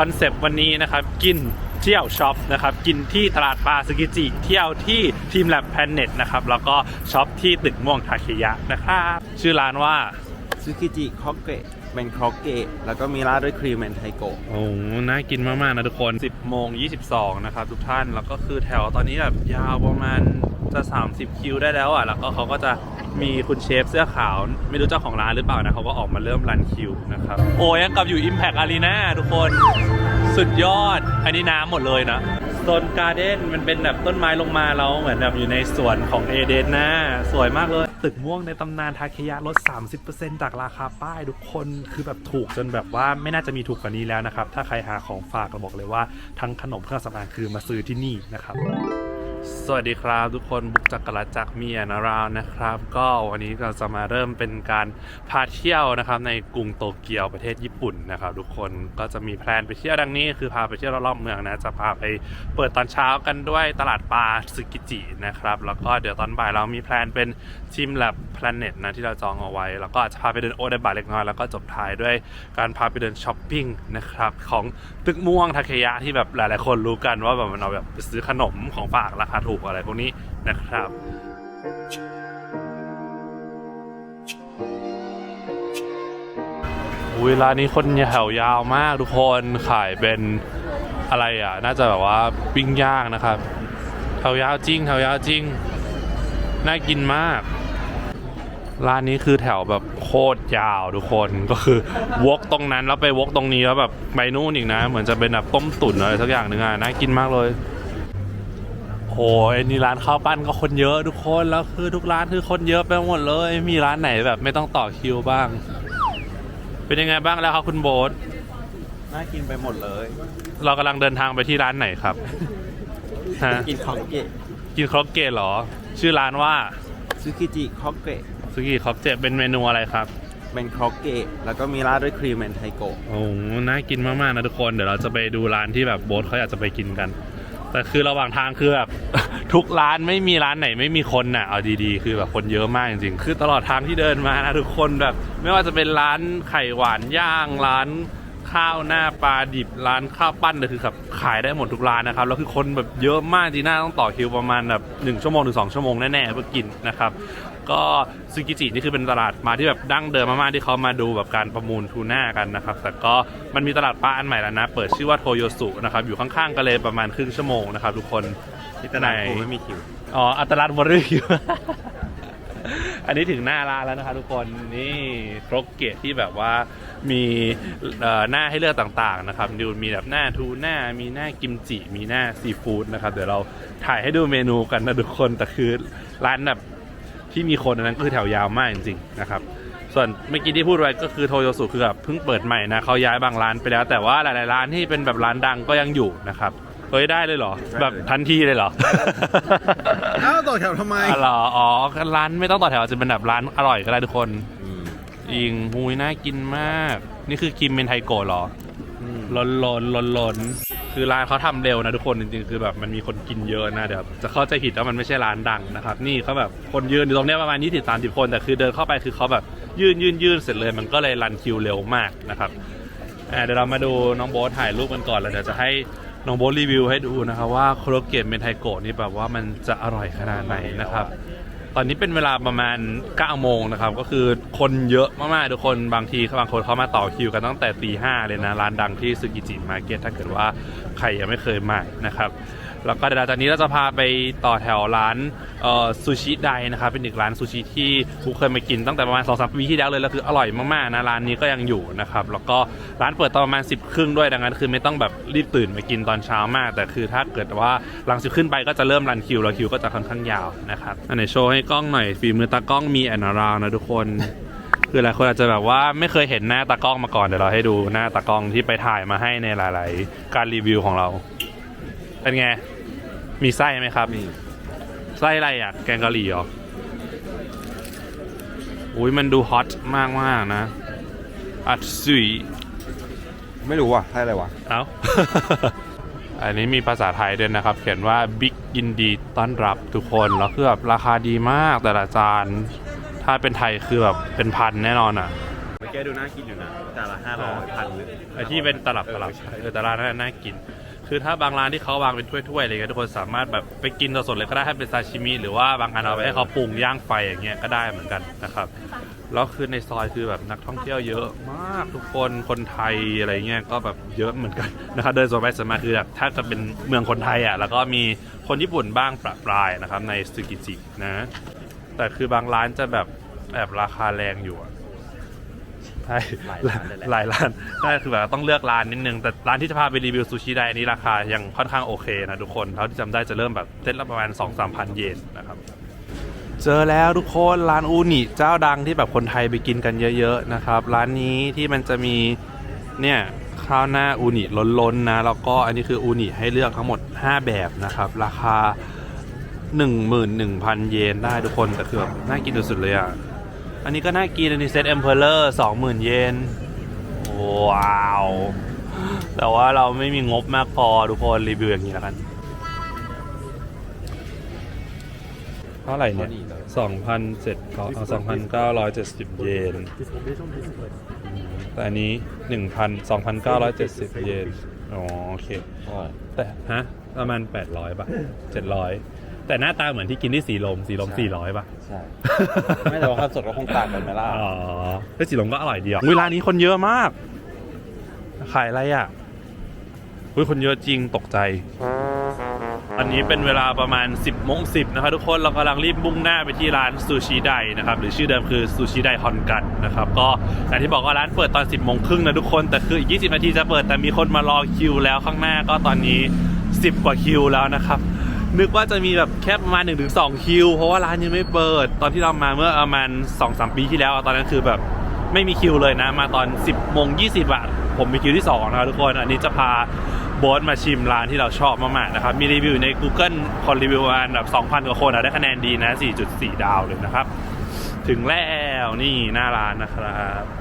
คอนเซปต์วันนี้นะครับกินเที่ยวช็อปนะครับกินที่ตลาดปลาสกิจิ เที่ยวที่ทีมแลบแพนเน็ตนะครับแล้วก็ช็อปที่ตึกม่วงทาเคยะนะครับชื่อร้านว่าซึกิจิคอกเกะเป็นครอกเกะแล้วก็มีราดด้วยครีมแมนไทโกะโอ้โหน่ากินมาก ๆ นะทุกคน 10โมง22 นะครับทุกท่าน แล้วก็คือแถวตอนนี้แบบยาวประมาณ จะ 30 คิวได้แล้วอะ แล้วก็เขาก็จะมีคุณเชฟเสื้อขาว ไม่รู้เจ้าของร้านหรือเปล่านะเขาก็ออกมาเริ่มรันคิวนะครับ โอ้ยังกับอยู่ Impact Arena ทุกคนสุดยอด อันนี้น้ำหมดเลยนะโซนการ์เด้นมันเป็นแบบต้นไม้ลงมาเราเหมือนแบบอยู่ในสวนของเอเดนนะ สวยมากเลย ตึกม่วงในตำนานทาเคยะลด 30%จากราคาป้ายทุกคนคือแบบถูกจนแบบว่าไม่น่าจะมีถูกกว่านี้แล้วนะครับ ถ้าใครหาของฝากเราบอกเลยว่าทั้งขนมเครื่องสำอางคือมาซื้อที่นี่นะครับ สวัสดีครับทุกคนบุกจักรจักรเมียนาราวนะครับ ก็วันนี้เราจะมาเริ่มเป็นการพาเที่ยวนะครับในกรุงโตเกียวประเทศญี่ปุ่นนะครับ ทุกคนก็จะมีแพลนไปเที่ยวดังนี้ คือพาไปเที่ยวรอบเมืองนะจะพาไปเปิดตอนเช้ากันด้วยตลาดปลาสึกิจินะครับ แล้วก็เดี๋ยวตอนบ่ายเรามีแพลนเป็นทีมแลบ แพลเน็ตนะที่เราจองเอาไว้ แล้วก็อาจจะพาไปเดินโอเดบาเล็กน้อย แล้วก็จบท้ายด้วยการพาไปเดินช้อปปิ้งนะครับของตึกม่วงทาเคยะที่แบบหลายๆคนรู้กันว่าแบบมันเอาแบบไปซื้อขนมของฝากราคาถูกอะไรพวกนี้นะครับอุ้ยร้านนี้คนแถวยาวมากทุกคนขายเป็นอะไรอะ น่าจะแบบว่าปิ้งย่างนะครับแถวยาวจริงแถวยาวจริง น่ากินมาก ร้านนี้คือแถวแบบโคตรยาวทุกคนก็คือวกตรงนั้นแล้วไปวกตรงนี้แล้วแบบไปนู่นอีกนะ เหมือนจะเป็นแบบต้มตุ๋นอะไรสักอย่างหนึ่งอะน่ากินมากเลยโอ้ยนี่ร้านข้าวปั้นก็คนเยอะทุกคนแล้วคือทุกร้านคือคนเยอะไปหมดเลย มีร้านไหนแบบไม่ต้องต่อคิวบ้าง เป็นยังไงบ้างแล้วครับคุณโบ๊ทน่ากินไปหมดเลย เรากำลังเดินทางไปที่ร้านไหนครับฮะกินคอกเกะกินครกเกตเหรอ ชื่อร้านว่าซึกิจิคอกเกะ สุกี้ครกเจเป็นเมนูอะไรครับ เป็นครอกเกะแล้วก็มีราดด้วยครีมแมนไทโกะโอ้โหน่ากินมากๆนะทุกคน เดี๋ยวเราจะไปดูร้านที่แบบโบ๊ทเขาอยากจะไปกินกัน แต่คือระหว่างทางคือแบบ ทุกร้านไม่มีร้านไหนไม่มีคนน่ะเอาดีๆ คือแบบคนเยอะมากจริงๆ คือตลอดทางที่เดินมานะทุกคนแบบ ไม่ว่าจะเป็นร้านไข่หวานย่างร้านข้าวหน้าปลาดิบร้านข้าวปั้นเลยคือแบบขายได้หมดทุกร้านนะครับแล้วคือคนแบบเยอะมากจีน่าต้องต่อคิวประมาณแบบหนึ่งชั่วโมงถึงสองชั่วโมงแน่ๆเพื่อกินนะครับ ก็ซึกิจินี่คือเป็นตลาดมาที่แบบดั้งเดิมมากๆที่เขามาดูแบบการประมูลทูน่ากันนะครับ แต่ก็มันมีตลาดปลาอันใหม่แล้วนะ เปิดชื่อว่าโทโยสุนะครับ อยู่ข้างๆกันเลยประมาณครึ่งชั่วโมงนะครับทุกคนที่ตลาดกูไม่มีคิว อ๋ออัตลัดวอร์อยู่อันนี้ถึงหน้าร้านแล้วนะครับทุกคน นี่ครกเกตที่แบบว่ามีเอ่อหน้าให้เลือกต่างๆนะครับดูมีแบบหน้าทูน่ามีหน้ากิมจิ มีหน้าซีฟู้ดนะครับ เดี๋ยวเราถ่ายให้ดูเมนูกันนะทุกคน แต่คือร้านแบบ ที่มีคนอันนั้นก็คือแถวยาวมากจริงๆนะครับ ส่วนเมื่อกี้ที่พูดไว้ก็คือโทโยสุคือแบบเพิ่งเปิดใหม่นะเขาย้ายบางร้านไปแล้วแต่ว่าหลายๆร้านที่เป็นแบบร้านดังก็ยังอยู่นะครับเฮ้ยได้เลยเหรอ แบบทันทีเลยเหรออ้าวต่อแถวทำไมอ๋อเหรออ๋อร้านไม่ต้องต่อแถวจะเป็นแบบร้านอร่อยก็ได้ทุกคนอืมอิงหุยน่ากินมาก นี่คือกิมเมนไทโกะเหรอ อืมล้นล้นล้นล้นคือร้านเขาทำเร็วนะทุกคนจริงๆคือแบบมันมีคนกินเยอะนะเดี๋ยวจะเข้าใจผิดว่ามันไม่ใช่ร้านดังนะครับ นี่เขาแบบคนยืนอยู่ตรงเนี้ยประมาณ20 30คน แต่คือเดินเข้าไปคือเขาแบบยืนยืนยืนเสร็จเลยมันก็เลยรันคิวเร็วมากนะครับเดี๋ยวเรามาดูน้องโบ๊ทถ่ายรูปกันก่อนแล้วเดี๋ยวจะให้น้องโบ๊ทรีวิวให้ดูนะครับว่าโครเกะเมนไทโกะนี่แบบว่ามันจะอร่อยขนาดไหนนะครับ ตอนนี้เป็นเวลาประมาณ9โมงนะครับก็คือคนเยอะมากๆทุกคนบางทีบางคนเขามาต่อคิวกันตั้งแต่ตีห้าเลยนะร้านดังที่ซึกิจิมาร์เก็ตถ้าเกิดว่าใครยังไม่เคยมานะครับ แล้วก็เดี๋ยวหลังจากนี้เราจะพาไปต่อแถวร้านซูชิไดนะครับเป็นอีกร้านซูชิที่กูเคยมากินตั้งแต่ประมาณ2องสามปีที่แล้วเลยแล้วคืออร่อยมากๆนะร้านนี้ก็ยังอยู่นะครับแล้วก็ร้านเปิดตอนประมาณ10บครึ่งด้วยดังนั้น คือไม่ต้องแบบรีบตื่นมากินตอนเช้ามาก แต่คือถ้าเกิดว่าหลังสิบขึ้นไปก็จะเริ่มรันคิวแล้วคิวก็จะค่อนข้างยาวนะครับอันไหนโชว์ให้กล้องหน่อยฝีมือตากล้องมีแอนนาราวนะทุกคนคือหลายคนอาจจะแบบว่าไม่เคยเห็นหน้าตากล้องมาก่อนเดี๋ยวเราให้ดูหน้าตากล้องที่ไปถ่ายมาให้ในหลาย ๆ การรีวิวของเรา เป็นไง มีไส้ไหมครับนี่ไส้อะไรอะ แกงกะหรี่เหรอ อุ้ยมันดูฮอตมากมากๆนะ อัดซุยไม่รู้ว่ะให้อะไรวะ เอ้า อันนี้มีภาษาไทยด้วยนะครับ เขียนว่าบิ๊กยินดีต้อนรับทุกคน แล้วคือแบบราคาดีมากแต่ละจาน ถ้าเป็นไทยคือแบบเป็นพันแน่นอนอะแกดูน่ากินอยู่นะแต่ละห้าร้อยพันไอที่เป็นตลับตลับเออใช่เออแต่ร้านนั้นน่ากิน คือถ้าบางร้านที่เขาวางเป็นถ้วยๆอะไรเงี้ยทุกคนสามารถแบบไปกินสดๆเลยก็ได้ให้เป็นซาชิมิหรือว่าบางอันเอาไปให้เขาปรุงย่างไฟอย่างเงี้ยก็ได้เหมือนกันนะครับแล้วคือในซอยคือแบบนักท่องเที่ยวเยอะมากทุกคนคนไทยอะไรเงี้ยก็แบบเยอะเหมือนกันนะครับเดินสวนไปสวนมาคือแบบถ้าจะเป็นเมืองคนไทยอะแล้วก็มีคนญี่ปุ่นบ้างประปรายนะครับในซึกิจินะแต่คือบางร้านจะแบบแอบราคาแรงอยู่ ช่หลายร้านเลยแหละ หลายร้านได้คือแบบต้องเลือกร้านนิดนึง แต่ร้านที่จะพาไปรีวิวซูชิได้อันนี้ราคายังค่อนข้างโอเคนะทุกคนเท่าที่จำได้จะเริ่มแบบเซตละประมาณ 2 3พันเยนนะครับ เจอแล้วทุกคนร้านอูนิเจ้าดังที่แบบคนไทยไปกินกันเยอะๆนะครับ ร้านนี้ที่มันจะมีเนี่ยข้าวหน้าอูนิล้นๆนะ แล้วก็อันนี้คืออูนิให้เลือกทั้งหมด 5 แบบนะครับ ราคา 11,000 เยนได้ทุกคนแต่คือแบบน่ากินสุดๆเลยอะ อันนี้ก็น่ากินอันนี้เซตเอ็มเพลเลอร์20,000เยนว้าว แต่ว่าเราไม่มีงบมากพอทุกคนรีวิวอย่างนี้แล้วกัน เท่าไหร่เนี่ยสองพันเจ็ดสองพันเก้าร้อยเจ็ดสิบเยน แต่อันนี้หนึ่งพันสองพันเก้าร้อยเจ็ดสิบเยน อ๋อ โอเค แต่ ฮะ ประมาณแปดร้อยป่ะเจ็ดร้อย แต่หน้าตาเหมือนที่กินที่สีลมสีลมสี่ร้อยป่ะ ใช่ ไม่แต่ว่าความสดก็คงต่างกันไหมล่ะอ๋อแต่สีลมก็อร่อยดีอะเวลานี้คนเยอะมาก ขายอะไรอะอุ้ยคนเยอะจริงตกใจ อันนี้เป็นเวลาประมาณ 10โมง10นะครับทุกคนเรากำลังรีบมุ่งหน้าไปที่ร้านซูชิไดนะครับ หรือชื่อเดิมคือซูชิไดฮอนกันนะครับ ก็อย่างที่บอกว่าร้านเปิดตอน 10โมงครึ่งนะทุกคน แต่คืออีก 20 นาทีจะเปิดแต่มีคนมารอคิวแล้วข้างหน้าก็ตอนนี้ 10 กว่าคิวแล้วนะครับ นึกว่าจะมีแบบแค่ประมาณ1-2คิว เพราะว่าร้านยังไม่เปิด ตอนที่เรามาเมื่อประมาณ2-3 ปีที่แล้วอะตอนนั้นคือแบบไม่มีคิวเลยนะ มาตอน 10โมง20อะผมมีคิวที่2นะครับทุกคน อันนี้จะพาโบอสมาชิมร้านที่เราชอบมากๆนะครับ มีรีวิวใน Google คนรีวิวประมาณแบบ 2,000 กว่าคนอะได้คะแนนดีนะ 4.4 ดาวเลยนะครับ ถึงแล้วนี่หน้าร้านนะครับ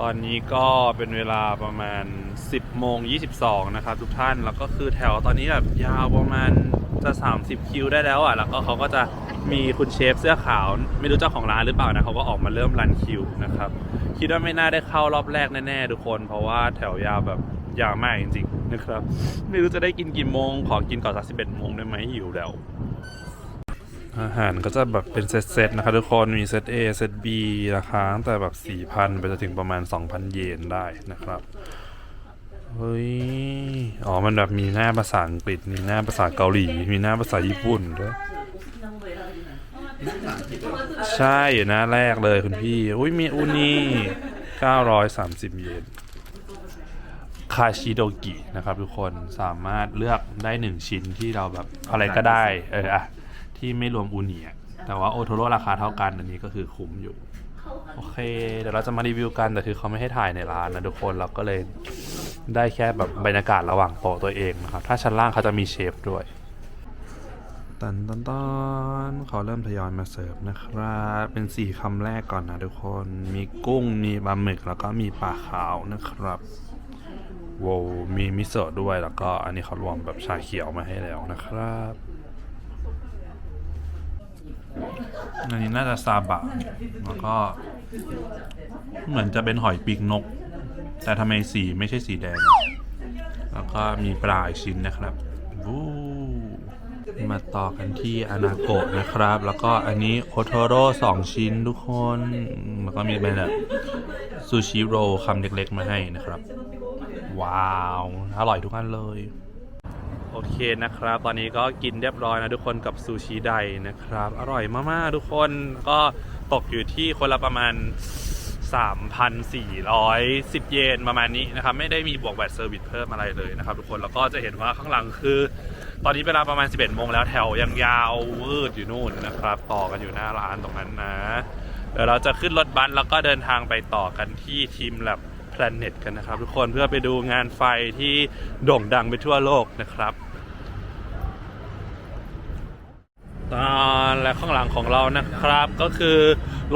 ตอนนี้ก็เป็นเวลาประมาณ 10โมง22 นะครับทุกท่าน แล้วก็คือแถวตอนนี้แบบยาวประมาณจะ 30 คิวได้แล้วอะ แล้วก็เขาก็จะมีคุณเชฟเสื้อขาว ไม่รู้เจ้าของร้านหรือเปล่านะเขาก็ออกมาเริ่มรันคิวนะครับ คิดว่าไม่น่าได้เข้ารอบแรกแน่ๆทุกคน เพราะว่าแถวยาวแบบยาวมากจริงๆนะครับ ไม่รู้จะได้กินกี่โมง ขอกินก่อนสัก11โมงได้ไหมหิวแล้ว อาหารก็จะแบบเป็นเซตๆนะครับทุกคนมีเซต A เซต B ราคาตั้งแต่แบบ 4,000 ไปจนถึงประมาณ 2,000 เยนได้นะครับ เฮ้ย อ๋อ มันแบบมีหน้าภาษาอังกฤษ มีหน้าภาษาเกาหลี มีหน้าภาษาญี่ปุ่นด้วย ใช่อยู่หน้าแรกเลยคุณพี่ อุ้ยมีอูนี่930 เยนคาชิโดกินะครับทุกคนสามารถเลือกได้หนึ่งชิ้นที่เราแบบอะไรก็ได้ เอออะ ที่ไม่รวมอูนิแต่ว่าโอโทโร่ราคาเท่ากันอันนี้ก็คือคุ้มอยู่ โอเค เดี๋ยวเราจะมารีวิวกันแต่คือเขาไม่ให้ถ่ายในร้านนะทุกคนเราก็เลยได้แค่แบบบรรยากาศระหว่างโต๊ะตัวเองนะครับ ถ้าชั้นล่างเขาจะมีเชฟด้วยตันตันตันเขาเริ่มทยอยมาเสิร์ฟนะครับ เป็นสี่คำแรกก่อนนะทุกคน มีกุ้ง มีปลาหมึก แล้วก็มีปลาขาวนะครับโว้วมีมิโซะด้วย แล้วก็อันนี้เขารวมแบบชาเขียวมาให้แล้วนะครับ อันนี้น่าจะซาบะ แล้วก็ เหมือนจะเป็นหอยปีกนก แต่ทำไมสีไม่ใช่สีแดง แล้วก็มีปลาอีกชิ้นนะครับวู้มาต่อกันที่อนาโกะนะครับ แล้วก็อันนี้โอโทโร่สองชิ้นทุกคน แล้วก็มีเป็นแบบซูชิโรคำเล็กๆมาให้นะครับ ว้าว อร่อยทุกอันเลย โอเคนะครับ ตอนนี้ก็กินเรียบร้อยนะทุกคนกับซูชิไดนะครับ อร่อยมากๆทุกคนก็ตกอยู่ที่คนละประมาณ 3,410 เยนประมาณนี้นะครับ ไม่ได้มีบวกแวตเซอร์วิสเพิ่มอะไรเลยนะครับ ทุกคนแล้วก็จะเห็นว่าข้างหลังคือ ตอนนี้เวลาประมาณ 11โมงแล้วแถวยังยาววืดอยู่นู่นนะครับ ต่อกันอยู่หน้าร้านตรงนั้นนะเดี๋ยวเราจะขึ้นรถบัสแล้วก็เดินทางไปต่อกันที่ทีมแลบ Planet กันนะครับ ทุกคนเพื่อไปดูงานไฟที่โด่งดังไปทั่วโลกนะครับ ตอน และข้างหลังของเรานะครับ ก็คือ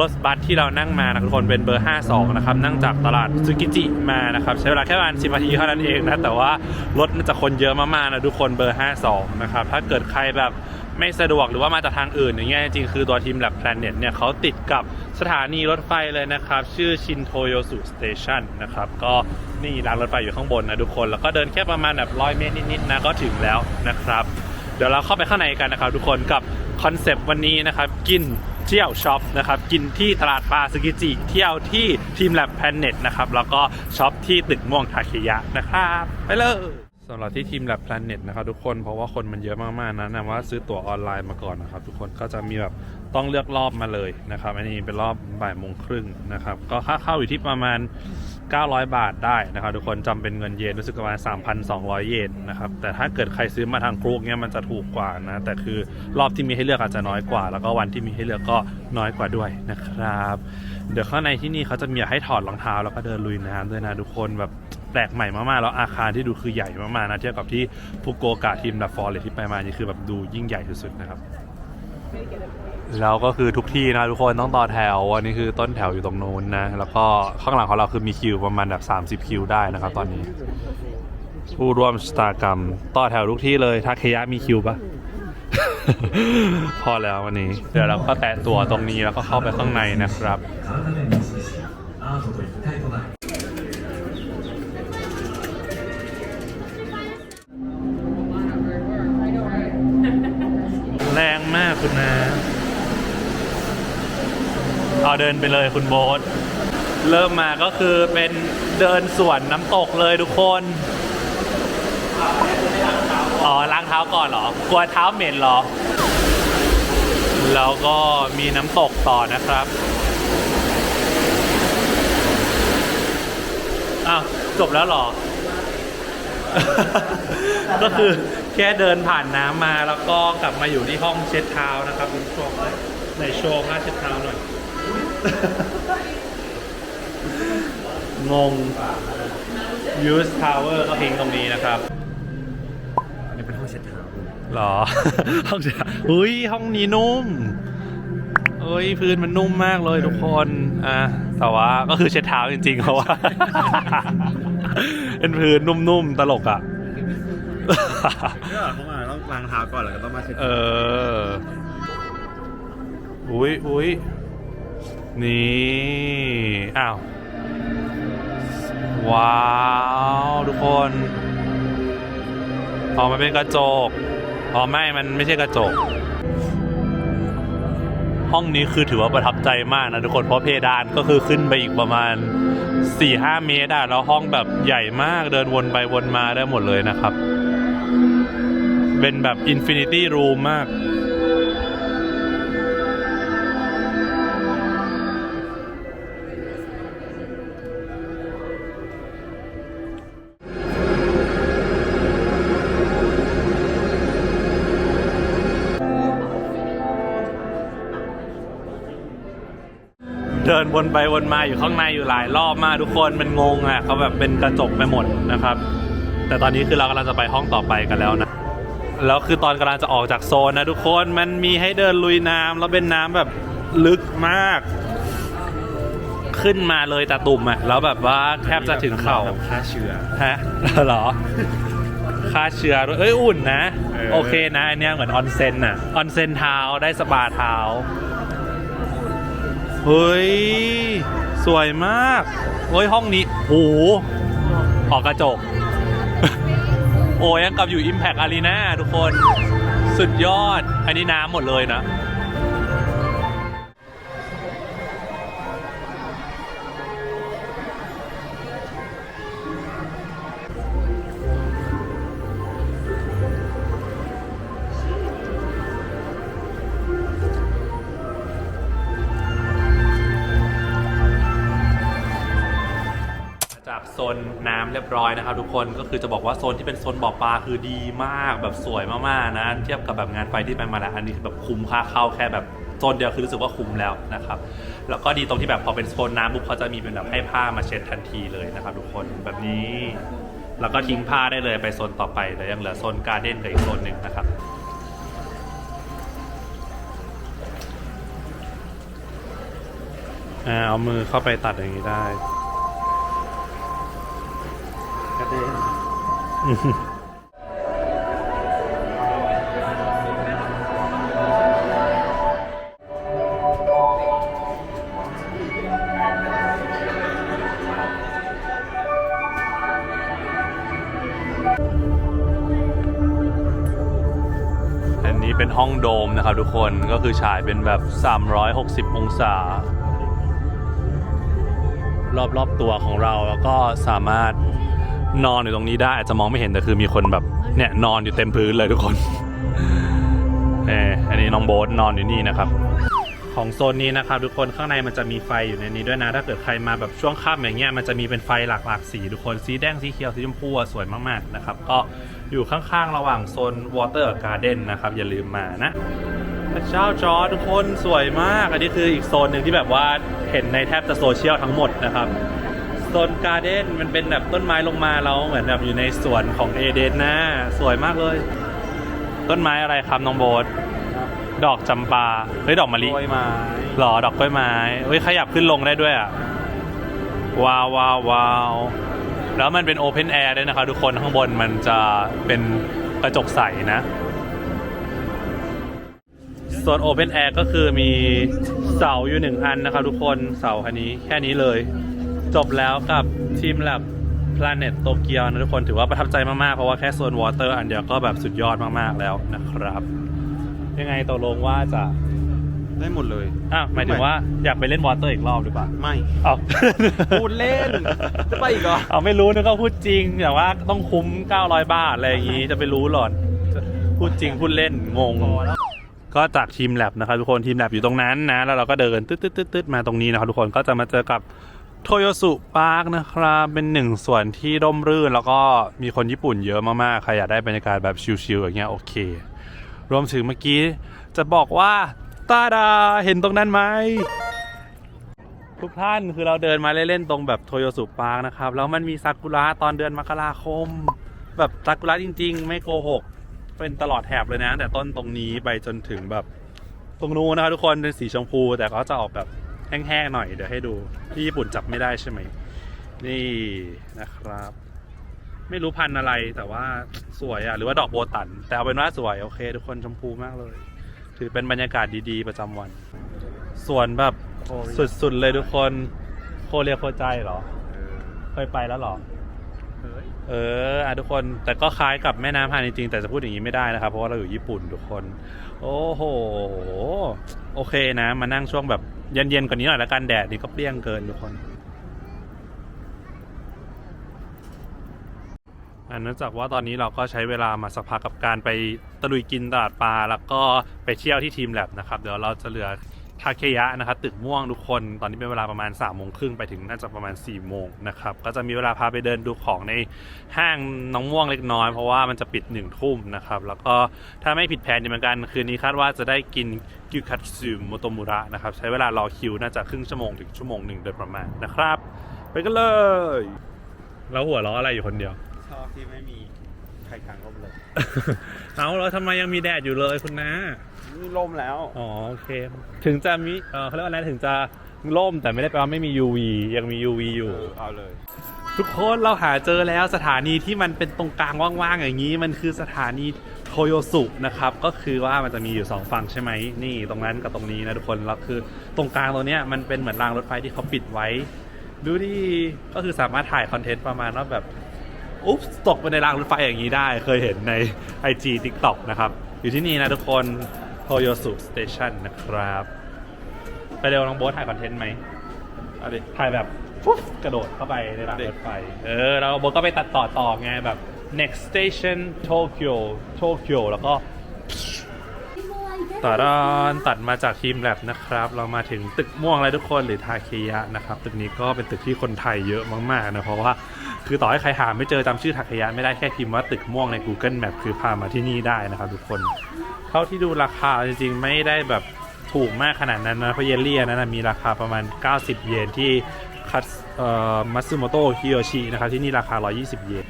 รถบัสที่เรานั่งมานะทุกคนเป็นเบอร์ 52 นะครับ นั่งจากตลาดซูกิจิมานะครับ ใช้เวลาแค่ประมาณ10นาทีเท่านั้นเองนะ แต่ว่ารถมันจะคนเยอะมากๆนะทุกคนเบอร์ 52 นะครับ ถ้าเกิดใครแบบไม่สะดวกหรือว่ามาจากทางอื่นอย่างเงี้ยจริงๆคือตัวทีม Lab Planet เนี่ยเขาติดกับสถานีรถไฟเลยนะครับ ชื่อชินโทโยสุสเตชันนะครับ ก็นี่รางรถไฟอยู่ข้างบนนะทุกคน แล้วก็เดินแค่ประมาณแบบร้อยเมตรนิดๆนะก็ถึงแล้วนะครับ เดี๋ยวเราเข้าไปข้างในกันนะครับทุกคนกับ คอนเซปต์วันนี้นะครับ กินเที่ยวช็อปนะครับ กินที่ตลาดปลาสกิจิ เที่ยวที่ทีม Lab Planet นะครับ แล้วก็ช็อปที่ตึกม่วงทาเคยะนะครับ ไปเลยสำหรับที่ทีม Lab Planet นะครับทุกคนเพราะว่าคนมันเยอะมากๆนะนะว่าซื้อตั๋วออนไลน์มาก่อนนะครับทุกคนก็จะมีแบบต้องเลือกรอบมาเลยนะครับ อันนี้เป็นรอบบ่ายโมงครึ่งนะครับ ก็ค่าเข้าอยู่ที่ประมาณ 900 บาทได้นะครับทุกคนจำเป็นเงินเยนรู้สึกประมาณ 3,200 เยนนะครับแต่ถ้าเกิดใครซื้อมาทางกรุ๊กเนี่ยมันจะถูกกว่านะแต่คือรอบที่มีให้เลือกอาจจะน้อยกว่า แล้วก็วันที่มีให้เลือกก็น้อยกว่าด้วยนะครับ เดี๋ยวข้างในที่นี่เขาจะมีให้ถอดรองเท้าแล้วก็เดินลุยน้ำด้วยนะทุกคนแบบแปลกใหม่มากๆ แล้วอาคารที่ดูคือใหญ่มากๆนะเทียบกับที่ฟุกุโอกะทีมดับฟอร์เลยที่ไปมานี่คือแบบดูยิ่งใหญ่สุดๆนะครับ แล้วก็คือทุกที่นะทุกคนต้องต่อแถว อันนี้คือต้นแถวอยู่ตรงนู้นนะ แล้วก็ข้างหลังของเราคือมีคิวประมาณแบบ 30 คิวได้นะครับตอนนี้ ผู้ร่วมชะตากรรม ต่อแถวทุกที่เลยทักเคยะมีคิวปะพอแล้ววันนี้ เดี๋ยวเราก็แตะตัวตรงนี้แล้วก็เข้าไปข้างในนะครับ คุณนะเอาเดินไปเลยคุณโบ๊ทเริ่มมาก็คือเป็นเดินสวนน้ำตกเลยทุกคน อ๋อล้างเท้าก่อนเหรอกลัวเท้าเหม็นเหรอ แล้วก็มีน้ำตกต่อนะครับ อ้าว จบแล้วเหรอ ก็คือ แค่เดินผ่านน้ำมาแล้วก็กลับมาอยู่ที่ห้องเช็ดเท้านะครับคุณผู้ชมในโชว์ผ้าเช็ดเท้าหน่อย งง Use Tower ก็ทิ้งตรงนี้นะครับอันนี้เป็นห้องเช็ดเท้าหรอ ห้องเช็ดอุ้ยห้องนี้นุ่มเอ้ยพื้นมันนุ่มมากเลยทุกคนอะแต่ว่าก็คือเช็ดเท้าจริงๆเพราะว่าเป็นพื้นนุ่มๆตลกอะก็ เข้ามาต้องล้างเท้าก่อนแล้วก็ต้องมาเช็ดเออ อุ้ยอุ้ยนี่ อ้าว ว้าว ทุกคนอ๋อมันเป็นกระจกอ๋อไม่มันไม่ใช่กระจก ห้องนี้คือถือว่าประทับใจมากนะทุกคนเพราะเพดานก็คือขึ้นไปอีกประมาณ4-5เมตรอะแล้วห้องแบบใหญ่มากเดินวนไปวนมาได้หมดเลยนะครับ เป็นแบบอินฟินิตี้รูมมาก เดินวนไปวนมาอยู่ข้างในอยู่หลายรอบมากทุกคนมันงงอะเขาแบบเป็นกระจกไปหมดนะครับ แต่ตอนนี้คือเรากำลังจะไปห้องต่อไปกันแล้วนะ แล้วคือตอนกำลังจะออกจากโซนนะทุกคนมันมีให้เดินลุยน้ำแล้วเป็นน้ำแบบลึกมาก ขึ้นมาเลยตาตุ่มอะแล้วแบบว่าแทบจะถึงเข่าฆ่าเชื้อฮะเหรอฆ่าเชื้อด้วยเอ้ยอุ่นนะเออโอเคนะอันเนี้ยเหมือนออนเซ็นอะออนเซ็นเท้าได้สปาเท้าเฮ้ย สวยมากเฮ้ยห้องนี้โอ้โหออกกระจก โอ้ยยังกับอยู่ Impact Arena ทุกคน สุดยอด อันนี้น้ำหมดเลยนะ เรียบร้อยนะครับทุกคนก็คือจะบอกว่าโซนที่เป็นโซนบ่อปลาคือดีมากแบบสวยมากๆนะเทียบกับแบบงานไฟที่ไปมาแล้วอันนี้คือแบบคุ้มค่าเข้าแค่แบบโซนเดียวคือรู้สึกว่าคุ้มแล้วนะครับแล้วก็ดีตรงที่แบบพอเป็นโซนน้ำปุ๊บเขาจะมีเป็นแบบให้ผ้ามาเช็ดทันทีเลยนะครับทุกคนแบบนี้ แล้วก็ทิ้งผ้าได้เลยไปโซนต่อไปแล้วยังเหลือโซนการ์เด้นกับอีกโซนหนึ่งนะครับเอามือเข้าไปตัดอย่างนี้ได้ ด้ อันนี้เป็นห้องโดมนะครับทุกคนก็คือฉายเป็นแบบ 360 องศา รอบๆตัวของเราแล้วก็สามารถ นอนอยู่ตรงนี้ได้อาจจะมองไม่เห็นแต่คือมีคนแบบเนี่ยนอนอยู่เต็มพื้นเลยทุกคนเอออันนี้น้องโบ๊ทนอนอยู่นี่นะครับ ของโซนนี้นะครับ ทุกคนข้างในมันจะมีไฟอยู่ในนี้ด้วยนะ ถ้าเกิดใครมาแบบช่วงค่ำอย่างเงี้ยมันจะมีเป็นไฟหลากหลากๆสีทุกคนสีแดงสีเขียวสีชมพูอะสวยมากๆนะครับ ก็อยู่ข้างๆระหว่างโซน Water Garden นะครับ อย่าลืมมานะพระเจ้าจอร์จทุกคนสวยมาก อันนี้คืออีกโซนหนึ่งที่แบบว่าเห็นในแทบจะโซเชียลทั้งหมดนะครับ โซนการ์เด้นมันเป็นแบบต้นไม้ลงมาเราเหมือนแบบอยู่ในสวนของเอเดนนะสวยมากเลย ต้นไม้อะไรครับน้องโบ๊ทดอกจำปาเฮ้ยดอกมะลิกล้วยไม้หรอดอกกล้วยไม้เฮ้ยขยับขึ้นลงได้ด้วยอะว้าวว้าวว้าวแล้วมันเป็นโอเพนแอร์ด้วยนะครับทุกคนข้างบนมันจะเป็นกระจกใสนะส่วนโอเพนแอร์ก็คือมีเสาอยู่หนึ่งอันนะครับทุกคนเสาอันนี้แค่นี้เลย จบแล้วกับทีมแลบ Planet โตเกียวนะทุกคนถือว่าประทับใจมาก ๆ เพราะว่าแค่โซนวอเตอร์อันเดียวก็แบบสุดยอดมาก ๆ แล้วนะครับ ยังไงตกลงว่าจะ ได้หมดเลยอ้าวหมายถึงว่าอยากไปเล่นวอเตอร์อีกรอบหรือเปล่าไม่อ้าวพูดเล่น จะไปอีกเหรอ เอาไม่รู้นึกว่าพูดจริงแต่ว่าต้องคุ้ม 900 บาท อะไรอย่างงี้จะไปรู้หรอพูดจริงพูดเล่นงง ก็จากทีมแลบนะครับทุกคนทีมแลบอยู่ตรงนั้นนะ แล้วเราก็เดินตึ๊ดตึ๊ดตึ๊ดตึ๊ดมาตรงนี้นะครับทุกคนก็จะมาเจอกับ โทโยสุปาร์คนะครับ เป็นหนึ่งส่วนที่ร่มรื่น แล้วก็มีคนญี่ปุ่นเยอะมากๆ ใครอยากได้บรรยากาศแบบชิลๆอย่างเงี้ยโอเค รวมถึงเมื่อกี้จะบอกว่าตาดาเห็นตรงนั้นไหมทุกท่านคือเราเดินมาเล่นๆตรงแบบโทโยสุปาร์คนะครับ แล้วมันมีซากุระตอนเดือนมกราคม แบบซากุระจริง ๆ ไม่โกหก เป็นตลอดแถบเลยนะ แต่ต้นตรงนี้ไปจนถึงแบบตรงนู้นนะครับทุกคนเป็นสีชมพูแต่ก็จะออกแบบ แห้งๆหน่อยเดี๋ยวให้ดูที่ญี่ปุ่นจับไม่ได้ใช่ไหม นี่นะครับ ไม่รู้พันธุ์อะไรแต่ว่าสวยอะหรือว่าดอกโบตัน แต่เอาเป็นว่าสวยโอเค ทุกคนชมพูมากเลย ถือเป็นบรรยากาศดีๆ ประจำวัน ส่วนแบบสุดๆเลยทุกคนโคเรียโคใจเหรอ เคยไปแล้วเหรอ เอออะทุกคนแต่ก็คล้ายกับแม่น้ำฮานจริงๆแต่จะพูดอย่างนี้ไม่ได้นะครับ เพราะว่าเราอยู่ญี่ปุ่นทุกคน โอ้โหโอเคนะ มานั่งช่วงแบบเย็นๆกว่านี้หน่อยละกันแดดนี่ก็เปรี้ยงเกินทุกคนอันเนื่องจากว่าตอนนี้เราก็ใช้เวลามาสักพักกับการไปตะลุยกินตลาดปลาแล้วก็ไปเที่ยวที่ทีมแลบนะครับ เดี๋ยวเราจะเหลือ ทาเคยะนะครับตึกม่วงทุกคนตอนนี้เป็นเวลาประมาณ3ามโมงครึ่งไปถึงน่าจะประมาณ4ี่โมงนะครับก็จะมีเวลาพาไปเดินดูของในห้างน้องม่วงเล็กน้อยเพราะว่ามันจะปิด1นึ่ทุ่มนะครับแล้วก็ถ้าไม่ผิดแผนเหมือนกัน คืนนี้คาดว่าจะได้กินกิวคัตสึโมโตมุระนะครับใช้เวลารอคิวน่าจะครึ่งชั่วโมงถึงชั่วโมงหนึ่งโดยประมาณนะครับ ไปกันเลยแล้วหัวเราะอะไรอยู่คนเดียว ชอบที่ไม่มีใครกลางร่มเลย เอาแล้วทำไมยังมีแดดอยู่เลยคุณนะ มีร่มแล้ว อ๋อโอเค ถึงจะมีเออเขาเรียกว่าอะไรถึงจะล่มแต่ไม่ได้แปลว่าไม่มี UV ยังมี UV อยู่เออเอาเลย ทุกคนเราหาเจอแล้วสถานีที่มันเป็นตรงกลางว่างๆอย่างนี้ มันคือสถานีโทโยสุนะครับ ก็คือว่ามันจะมีอยู่สองฝั่งใช่ไหมนี่ตรงนั้นกับตรงนี้นะทุกคนแล้วคือตรงกลางตรงเนี้ยมันเป็นเหมือนรางรถไฟที่เขาปิดไว้ ดูดิก็คือสามารถถ่ายคอนเทนต์ประมาณว่าแบบอุ๊บตกไปในรางรถไฟอย่างนี้ได้ เคยเห็นใน IG TikTok นะครับอยู่ที่นี่นะทุกคน โทโยสุสเตชันนะครับ ไปเร็วน้องโบ๊ทถ่ายคอนเทนต์ไหมเอาดิ ถ่ายแบบฟุ๊บกระโดดเข้าไปในรางรถไฟ เออแล้วโบ๊ทก็ไปตัดต่อต่อไงแบบ next station Tokyo Tokyo แล้วก็ ต่อดอนตัดมาจากทีมแลบนะครับ เรามาถึงตึกม่วงแล้วทุกคนหรือทาเคยะนะครับ ตึกนี้ก็เป็นตึกที่คนไทยเยอะมากๆนะเพราะว่าคือต่อให้ใครหาไม่เจอจำชื่อทาเคยะไม่ได้แค่พิมพ์ว่าตึกม่วงใน Google Map คือพามาที่นี่ได้นะครับ ทุกคน เท่าที่ดูราคาจริงๆไม่ได้แบบถูกมากขนาดนั้นนะเพราะเยลลี่นั้นนะมีราคาประมาณ 90 เยนที่คัตเออมัตสึโมโตะฮิโยชินะครับที่นี่ราคา 120 เยน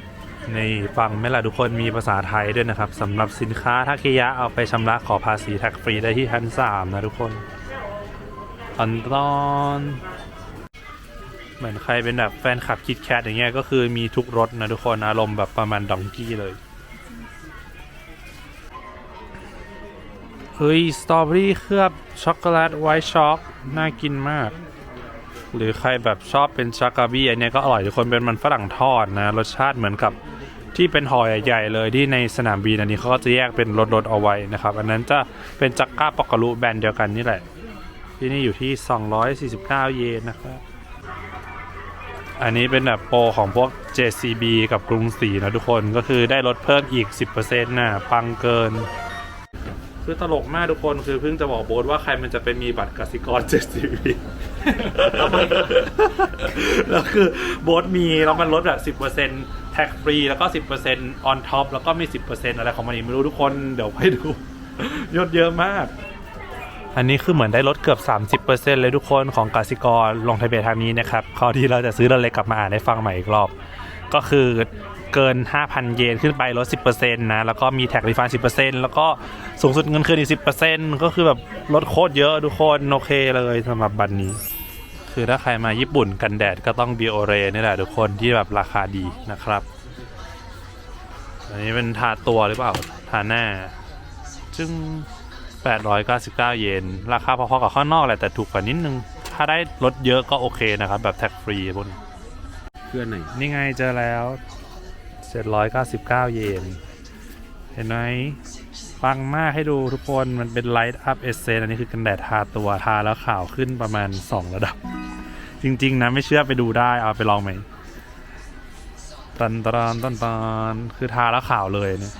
ในฟังไหม่ล่ะทุกคนมีภาษาไทยด้วยนะครับสำหรับสินค้าทาเคยะเอาไปชำระขอภาษีแท็กฟรีได้ที่ชั้น3นะทุกคนอันตอนเหมือนใครเป็นแบบแฟนคลับคิดแคทอย่างเงี้ยก็คือมีทุกรสนะทุกคนอารมณ์แบบประมาณดองกี้เลยเฮ้ยสตรอเบอรี่เคลือบช็อกโกแลตไวท์ช็อกน่ากินมาก หรือใครแบบชอบเป็นชากาบี้อันนี้ก็อร่อยทุกคนเป็นมันฝรั่งทอดนะ รสชาติเหมือนกับที่เป็นหอใหญ่ๆเลยที่ในสนามบินอันนี้เขาก็จะแยกเป็นรถๆเอาไว้นะครับ อันนั้นจะเป็นจักก้าปอกกะลุแบรนด์เดียวกันนี่แหละ ที่นี่อยู่ที่ 249 เยนนะครับ อันนี้เป็นแบบโปรของพวก JCB กับกรุงศรีนะทุกคนก็คือได้ลดเพิ่มอีก 10%น่ะปังเกิน คือตลกมากทุกคนคือเพิ่งจะบอกโบ๊ทว่าใครมันจะเป็นมีบัตรกสิกร JCB แล้วคือโบ๊ทมีแล้วมันลดแบบ10%แท็กฟรีแล้วก็ 10% on top แล้วก็มี 10%อะไรของมันอีกไม่รู้ทุกคนเดี๋ยวไปดูยอดเยอะมาก อันนี้คือเหมือนได้ลดเกือบ 30%เลยทุกคนของกสิกรลงทะเบียนทางนี้นะครับคราวที่เราจะซื้อเราเลยกลับมาอ่านให้ฟังใหม่อีกรอบ ก็คือ เกิน 5,000 เยนขึ้นไปลด 10%นะ แล้วก็มีแท็กรีฟัน 10%แล้วก็สูงสุดเงินคืนอีก 10%ก็คือแบบลดโคตรเยอะทุกคน โอเคเลยสำหรับบัตรนี้ คือถ้าใครมาญี่ปุ่นกันแดดก็ต้องบิโอเรนี่แหละทุกคนที่แบบราคาดีนะครับอันนี้เป็นทาตัวหรือเปล่า ทาหน้า ซึ่ง 899 เยน ราคาพอๆกับข้างนอกแหละแต่ถูกกว่านิดนึง ถ้าได้ลดเยอะก็โอเคนะครับ แบบแท็กฟรีพวกนี้เพื่อนไหน นี่ไงเจอแล้ว 799 เยน เห็นไหมฟังมากให้ดูทุกคนมันเป็นไลท์อัพเอเซนอันนี้คือกันแดดทาตัว ทาแล้วขาวขึ้นประมาณ 2 ระดับ จริง ๆ นะ ไม่เชื่อไปดูได้ เอาไปลองไหมตันตอนตันตอนคือทาแล้วขาวเลยเนี่ย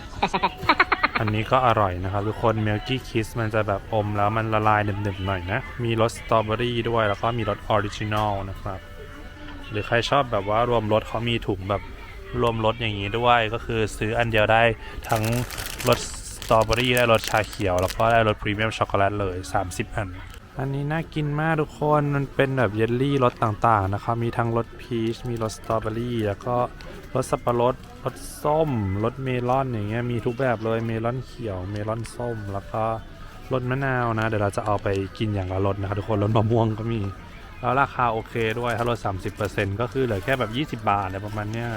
อันนี้ก็อร่อยนะครับ ทุกคน Milky Kiss มันจะแบบอมแล้วมันละลายหนึบๆหน่อยนะ มีรสสตรอเบอรี่ด้วยแล้วก็มีรสออริจินอลนะครับ หรือใครชอบแบบว่ารวมรสเขามีถุงแบบ รวมรสอย่างนี้ด้วยก็คือซื้ออันเดียวได้ทั้งรสสตรอเบอรี่ได้รสชาเขียว แล้วก็ได้รสพรีเมียมช็อกโกแลตเลย 30 อัน อันนี้น่ากินมากทุกคนมันเป็นแบบเยลลี่รสต่างๆนะครับมีทั้งรสพีชมีรสสตรอเบอรี่แล้วก็รสสับปะรดรสส้มรสเมลอนอย่างเงี้ยมีทุกแบบเลยเมลอนเขียวเมลอนส้มแล้วก็รสมะนาวนะ เดี๋ยวเราจะเอาไปกินอย่างละรสนะครับทุกคนรสมะม่วงก็มี แล้วราคาโอเคด้วยถ้าลด30%ก็คือเหลือแค่แบบ 20 บาทอะไรประมาณเนี้ย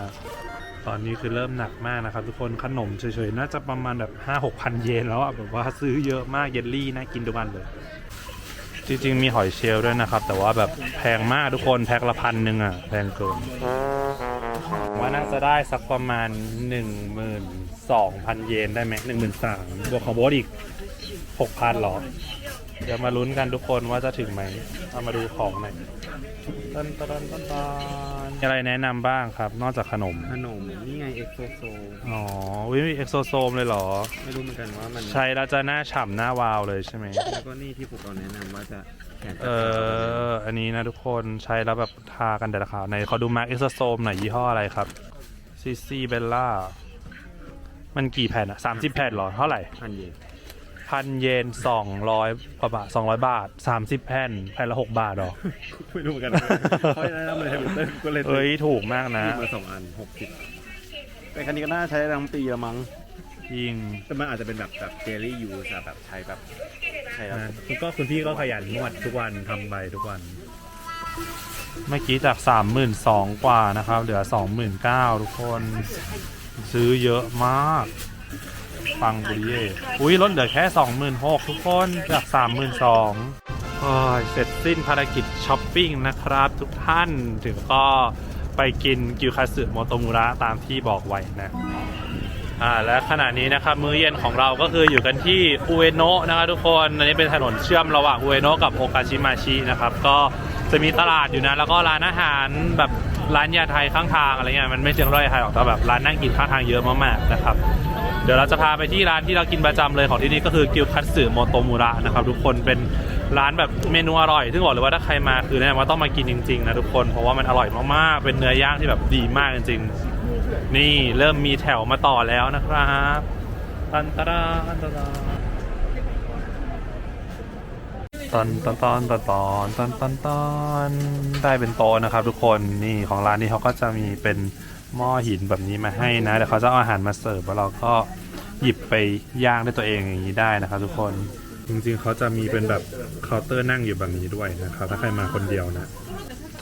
ตอนนี้คือเริ่มหนักมากนะครับทุกคนขนมเฉยๆ น่าจะประมาณแบบ 5 6 พันเยนแล้วอะแบบว่าซื้อเยอะมากเยลลี่น่ากินทุกวันเลย จริงๆ มีหอยเชลล์ด้วยนะครับ แต่ว่าแบบแพงมากทุกคนแพ็คละพันหนึ่งอะ แพงเกินว่าน่าจะได้สักประมาณ 12,000 เยนได้ไหม13,000บวกของโบสอีก 6,000หรอ เดี๋ยวมาลุ้นกันทุกคนว่าจะถึงไหมเอามาดูของหน่อยตันตันตันตันมีอะไรแนะนำบ้างครับ นอกจากขนม ขนมนี่ไงเอ็กโซโซ อ๋อวิมีเอ็กโซโซมเลยเหรอ ไม่รู้เหมือนกันว่ามัน ใช้แล้วจะหน้าฉ่ำหน้าวาวเลยใช่ไหม แล้วก็นี่ที่ผูกเราแนะนำว่าจะแขนเออ อันนี้นะทุกคนใช้แล้วแบบทากันแดดขาวในขอดูมาร์กเอ็กโซโซมหน่อยยี่ห้ออะไรครับซีซีเบลล่า มันกี่แผ่นอะสามสิบแผ่นเหรอ เท่าไหร่ พันเยน พันเยนสองร้อยกว่าบาทสองร้อยบาทสามสิบแผ่นแผ่นละหกบาทเหรอ ไม่รู้เหมือนกันเขาแนะนำเลยทวิตเตอร์ก็เลยเอ้ยถูกมากนะซื้อมาสองอันหกสิบแต่คันนี้ก็น่าใช้ได้ทั้งปีละมั้งยิงแต่มันอาจจะเป็นแบบแบบเจลลี่ยูสแบบใช้แบบใช้แล้วนะคุณก็คุณพี่ก็ขยันนวดทุกวันทำไปทุกวัน เมื่อกี้จากสามหมื่นสองกว่านะครับ เหลือสองหมื่นเก้าทุกคน ซื้อเยอะมาก ฟังบุรีเย่อุ้ยลดเหลือแค่สองหมื่นหกทุกคนจากสามหมื่นสองเสร็จสิ้นภารกิจช้อปปิ้งนะครับทุกท่านถึงก็ไปกินกิวคาสึโมโตมุระตามที่บอกไว้นะอ่าและขณะนี้นะครับมื้อเย็นของเราก็คืออยู่กันที่อุเอโนะนะครับทุกคนอันนี้เป็นถนนเชื่อมระหว่างอุเอโนะกับโอกาชิมาชินะครับก็จะมีตลาดอยู่นะ แล้วก็ร้านอาหารแบบร้านยาไทยข้างทางอะไรเงี้ยมันไม่เชิงร้อยไทยหรอกแต่แบบร้านนั่งกินข้างทางเยอะมากๆนะครับ เดี๋ยวเราจะพาไปที่ร้านที่เรากินประจำเลยของที่นี่ก็คือกิวคัตสึโมโตมูระนะครับทุกคนเป็นร้านแบบเมนูอร่อยซึ่งบอกเลยว่าถ้าใครมาคือแนะนำว่าต้องมากินจริงๆนะทุกคนเพราะว่ามันอร่อยมากๆเป็นเนื้อย่างที่แบบดีมากจริงๆ นี่เริ่มมีแถวมาต่อแล้วนะครับตันตาตันตอนตอนตอนตอนตอนตอนตอนได้เป็นโตนะครับ ทุกคนนี่ของร้านนี้เขาก็จะมีเป็น หม้อหินแบบนี้มาให้นะเดี๋ยวเขาจะเอาอาหารมาเสิร์ฟแล้วเราก็หยิบไปย่างด้วยตัวเองอย่างนี้ได้นะครับทุกคนจริงๆเขาจะมีเป็นแบบเคาน์เตอร์นั่งอยู่แบบนี้ด้วยนะครับถ้าใครมาคนเดียวนะ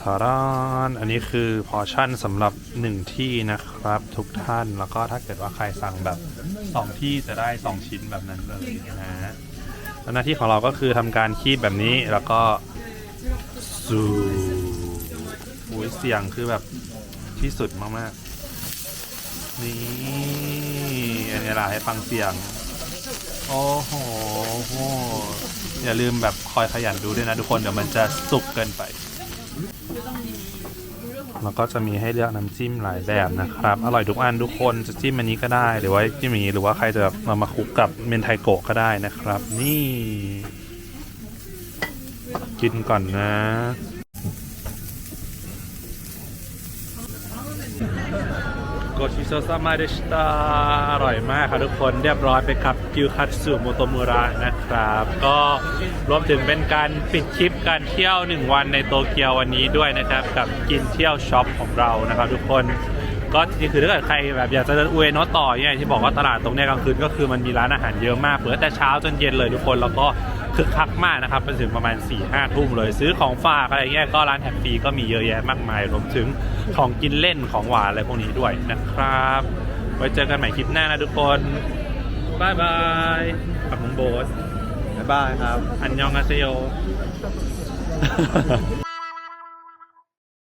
ทารานอันนี้คือพอร์ชั่นสำหรับ1ที่นะครับ ทุกท่านแล้วก็ถ้าเกิดว่าใครสั่งแบบ2ที่จะได้2ชิ้นแบบนั้นเลยนะฮะแล้วหน้าที่ของเราก็คือทำการคีบแบบนี้แล้วก็สูอุ้ยเสียงคือแบบที่สุดมากๆ นี่อันนี้ล่ะให้ฟังเสียง โอ้โห อย่าลืมแบบคอยขยันดูด้วยนะทุกคน เดี๋ยวมันจะสุกเกินไป แล้วก็จะมีให้เลือกน้ำจิ้มหลายแบบนะครับ อร่อยทุกอันทุกคนจะจิ้มอันนี้ก็ได้หรือว่าจิ้มอย่างนี้หรือว่าใครจะมามาคุกกับเมนไทโกะก็ได้นะครับ นี่ กินก่อนนะ โก ชิโซซามาเดชิตาอร่อยมากครับทุกคนเรียบร้อยไปกับกิวคัตสึโมโตมุระนะครับ ก็รวมถึงเป็นการปิดคลิปการเที่ยว 1 วันในโตเกียววันนี้ด้วยนะครับ กับกินเที่ยวช็อปของเรานะครับทุกคน ก็จริงๆคือถ้าเกิดใครแบบอยากจะเดินอุเอโนะต่อเนี่ยที่บอกว่าตลาดตรงเนี้ยกลางคืนก็คือมันมีร้านอาหารเยอะมากเปิดแต่เช้าจนเย็นเลยทุกคนแล้วก็คึกคักมากนะครับไปถึงประมาณ4ี่ห้าทุ่มเลย ซื้อของฝากอะไรเงี้ยก็ร้านแฮปปี้ก็มีเยอะแยะมากมายรวมถึงของกินเล่นของหวานอะไรพวกนี้ด้วยนะครับ ไว้เจอกันใหม่คลิปหน้านะทุกคนบายบายกับน้องโบ๊ทบ๊ายบายครับ อันยองอาเซโย